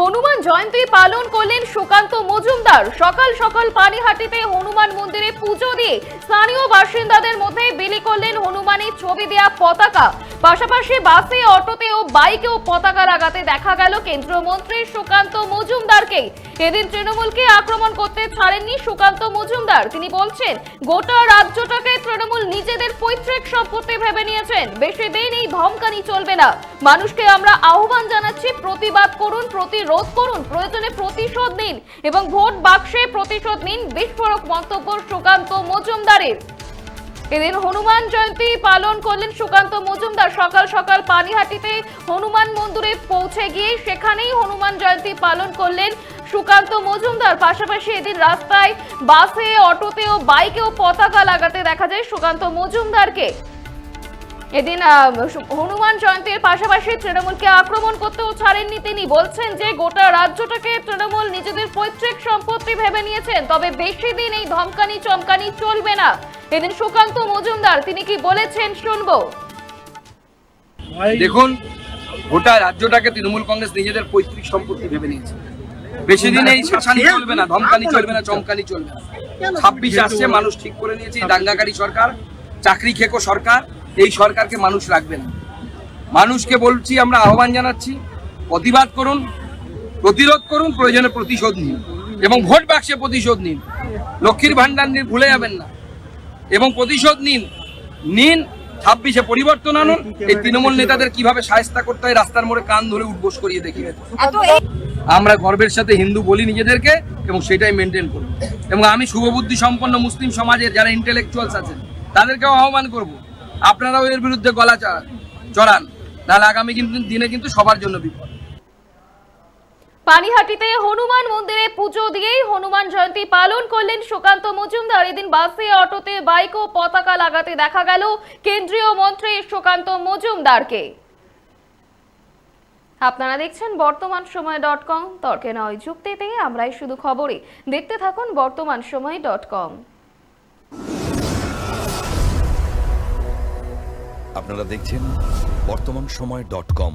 হনুমান জয়ন্তী পালন করলেন সুকান্ত মজুমদার। সকাল সকাল পানিহাটিতে হনুমান মন্দিরে পুজো দিয়ে স্থানীয় বাসিন্দাদের মধ্যে বিলি করলেন হনুমানের ছবি দেয়া পতাকা। পাশাপাশি বাসে, অটোতে ও বাইকেও পতাকা লাগাতে দেখা গেল কেন্দ্রীয় মন্ত্রী সুকান্ত মজুমদারকে। এদিন তৃণমূলকে আক্রমণ করতে ছাড়েননি সুকান্ত মজুমদার। তিনি বলছেন, গোটা রাজ্যটাকে তৃণমূল নিজেদের পৈতৃক সম্পত্তি ভেবে নিয়েছেন। বেশি দিন এই ধমকানি চলবে না। মানুষকে আমরা আহ্বান জানাচ্ছি, প্রতিবাদ করুন, প্রতিরোধ করুন, প্রয়োজনে প্রতিশোধ নিন এবং ভোট বাক্সে প্রতিশোধ নিন, বিস্ফোরক মন্তব্য সুকান্ত মজুমদারের। এদিন হনুমান জয়ন্তী পালন করলেন সুকান্ত মজুমদার। সকাল সকাল পানিহাটিতে হনুমান মন্দিরে পৌঁছে গিয়ে সেখানেই হনুমান জয়ন্তী পালন করলেন সুকান্ত মজুমদার। পাশাপাশি এদিন রাস্তায় বাসে অটোতে ও বাইকেও পতাকা লাগাতে দেখা যায় সুকান্ত মজুমদারকে। এদিন হনুমান জয়ন্তীর পাশাপাশি তৃণমূলকে আক্রমণ করতেও ছাড়েননি তিনি। বলছেন যে গোটা রাজ্যটাকে তৃণমূল নিজেদের পৈতৃক সম্পত্তি ভেবে নিয়েছেন তবে বেশি দিন এই ধমকানি চমকানি চলবে না। এদিন সুকান্ত মজুমদার, তিনি কি বলেছেন শুনব? দেখুন, গোটা রাজ্যটাকে তৃণমূল কংগ্রেস নিজেদের পৈতৃক সম্পত্তি ভেবে নিয়েছে। বেশি দিন এই শাসানি চলবে না, ধমকানি চলবে না, চমকানি চলবে না। ছাব্বিশে আসছে, মানুষ ঠিক করে নিয়েছে দাঙ্গাকারী সরকার, চাকরি খেকো সরকার, এই সরকারকে মানুষ রাখবে না। মানুষকে বলছি, আমরা আহ্বান জানাচ্ছি, প্রতিবাদ করুন, প্রতিরোধ করুন, প্রয়োজনে প্রতিশোধ নিন এবং ভোট বাক্সে প্রতিশোধ নিন। লক্ষ্মীর ভান্ডার নিন ভুলে যাবেন না। এবং প্রতিশোধ নিন। নিন ছাব্বিশে পরিবর্তন আনুন। এই তৃণমূল নেতাদের কীভাবে সায়স্তা করতে হয় রাস্তার মোড়ে কান ধরে উঠবোস করিয়ে দেবো। আমরা গর্বের সাথে হিন্দু বলি নিজেদেরকে এবং সেটাই মেনটেন করব। এবং আমি শুভবুদ্ধি সম্পন্ন মুসলিম সমাজের যারা ইন্টেলেকচুয়ালস আছেন তাদেরকেও আহ্বান করব আপনারাও এর বিরুদ্ধে গলা চড়া- চড়ান। নাহলে আগামী কিন্তু দিনে কিন্তু সবার জন্য বিপদ। পানিহাটিতে হনুমান মন্দিরে পুজো দিয়েই হনুমান জয়ন্তী পালন করলেন সুকান্ত মজুমদার। এদিন বাসে, অটোতে, বাইক ও পতাকা লাগাতে দেখা গেল কেন্দ্রীয় মন্ত্রী সুকান্ত মজুমদারকে। আপনারা দেখছেন বর্তমান সময় ডট কম। তর্কে নয় যুক্তিতে, আমরাই শুধু খবরে। দেখতে থাকুন বর্তমান সময় ডট কম। আপনারা দেখছেন বর্তমান সময় ডট কম।